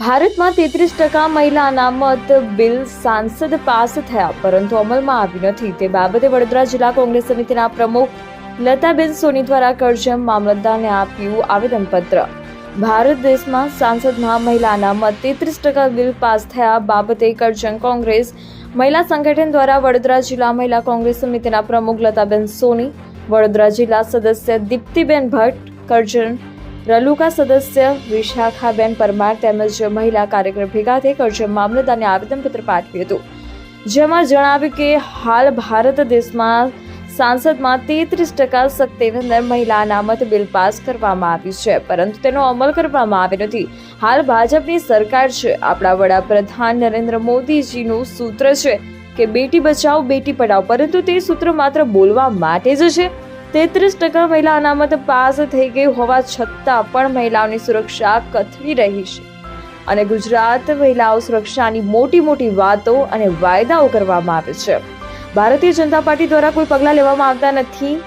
ભારતમાં તેત્રીસ ટકા મહિલા અનામત બિલ સાંસદ પાસ થયા, પરંતુ અમલમાં આવ્યું નથી. તે બાબતે વડોદરા જિલ્લા કોંગ્રેસ સમિતિના પ્રમુખ લતાબેન સોની દ્વારા કરજમ મામલતદારને આપ્યું આવેદનપત્ર. ભારત દેશમાં સાંસદમાં મહિલા અનામત તેત્રીસ ટકા બિલ પાસ થયા બાબતે કરજણ કોંગ્રેસ, મહિલા સંગઠન દ્વારા વડોદરા જિલ્લા મહિલા કોંગ્રેસ સમિતિના પ્રમુખ લતાબેન સોની, વડોદરા જિલ્લા સદસ્ય દીપ્તિબેન ભટ્ટ કરજણ રલુકા સદસ્ય વિશાખાબેન પરમાર તેમજ મહિલા કાર્યકર ભેગા થઈ કરજણ મામલતદારને આવેદનપત્ર પાઠવ્યું હતું. જેમાં જણાવ્યું કે હાલ ભારત દેશમાં સાંસદમાં તેત્રીસ ટકા શક્તિની અંદર મહિલા અનામત બિલ પાસ કરવામાં આવ્યું છે, પરંતુ તેનો અમલ કરવામાં આવ્યો નથી. હાલ ભાજપની સરકાર છે. આપણા વડાપ્રધાન નરેન્દ્ર મોદીજીનું સૂત્ર છે કે બેટી બચાવો, બેટી પઢાઓ, પરંતુ તે સૂત્ર માત્ર બોલવા માટે જ છે. તેત્રીસ ટકા મહિલા અનામત પાસ થઈ ગઈ હોવા છતાં પણ મહિલાઓની સુરક્ષા કથળી રહી છે. અને ગુજરાત મહિલાઓ સુરક્ષાની મોટી મોટી વાતો અને વાયદાઓ કરવામાં આવે છે. ભારતીય જનતા પાર્ટી દ્વારા કોઈ પગલાં લેવામાં આવતા નથી.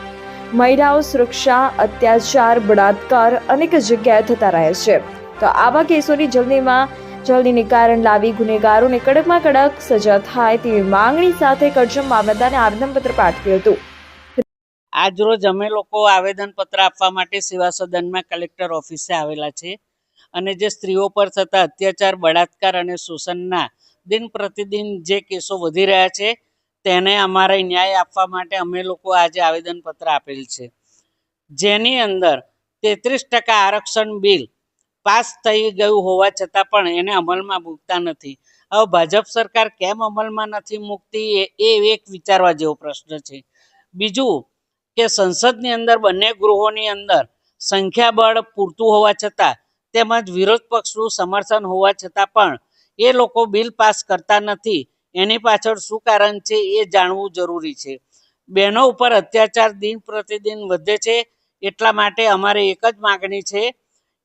મહિલાઓ સુરક્ષા, અત્યાચાર, બળાત્કાર અનેક જગ્યાએ થતા રહે છે. તો આવા કેસોની જલ્દીમાં જલ્દી નિકારણ લાવી ગુનેગારોને કડકમાં કડક સજા થાય તેવી માંગણી સાથે કરજણ મામલતદારને આવેદનપત્ર પાઠવ્યું હતું. આજરોજ અમે લોકો આવેદનપત્ર આપવા માટે સેવા સદનમાં કલેક્ટર ઓફિસે આવેલા છે અને જે સ્ત્રીઓ પર થતા અત્યાચાર, બળાત્કાર અને શોષણના દિન પ્રતિદિન જે કેસો વધી રહ્યા છે, તેને અમારે ન્યાય આપવા માટે અમે લોકો આજે આવેદનપત્ર આપેલ છે. જેની અંદર તેત્રીસ ટકા આરક્ષણ બિલ પાસ થઈ ગયું હોવા છતાં પણ એને અમલમાં મૂકતા નથી. હવે ભાજપ સરકાર કેમ અમલમાં નથી મૂકતી એ એ એક વિચારવા જેવો પ્રશ્ન છે. બીજું કે સંસદની અંદર બંને ગૃહોની અંદર સંખ્યાબળ પૂરતું હોવા છતાં તેમજ વિરોધ પક્ષનું સમર્થન હોવા છતાં પણ એ લોકો બિલ પાસ કરતા નથી. એની પાછળ શું કારણ છે એ જાણવું જરૂરી છે. બહેનો ઉપર અત્યાચાર દિન પ્રતિદિન વધે છે એટલા માટે અમારે એક જ માગણી છે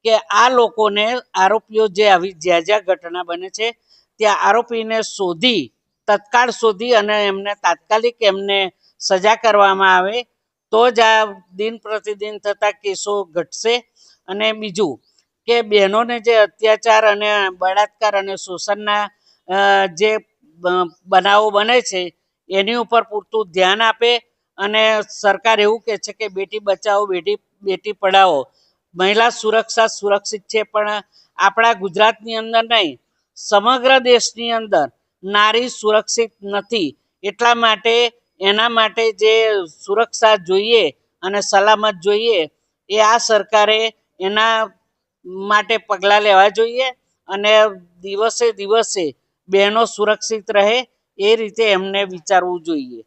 કે આ લોકોને આરોપીઓ જે આવી જ્યાં જ્યાં ઘટના બને છે ત્યાં આરોપીને શોધી, તત્કાળ શોધી અને એમને તાત્કાલિક એમને સજા કરવામાં આવે તો જ આ દિન પ્રતિદિન થતા કેસો ઘટશે. અને બીજું કે બહેનોને જે અત્યાચાર અને બળાત્કાર અને શોષણના જે બનાવો બને છે, એની ઉપર પૂરતું ધ્યાન આપે. અને સરકાર એવું કહે છે કે બેટી બચાવો, બેટી બેટી પઢાવો. મહિલા સુરક્ષા સુરક્ષિત છે, પણ આપણા ગુજરાતની અંદર નહીં. સમગ્ર દેશની અંદર નારી સુરક્ષિત નથી. એટલા માટે એના માટે જે સુરક્ષા જોઈએ અને સલામત જોઈએ, એ આ સરકારે એના માટે પગલાં લેવા જોઈએ અને દિવસે દિવસે બહેનો સુરક્ષિત રહે એ રીતે એમને વિચારવું જોઈએ.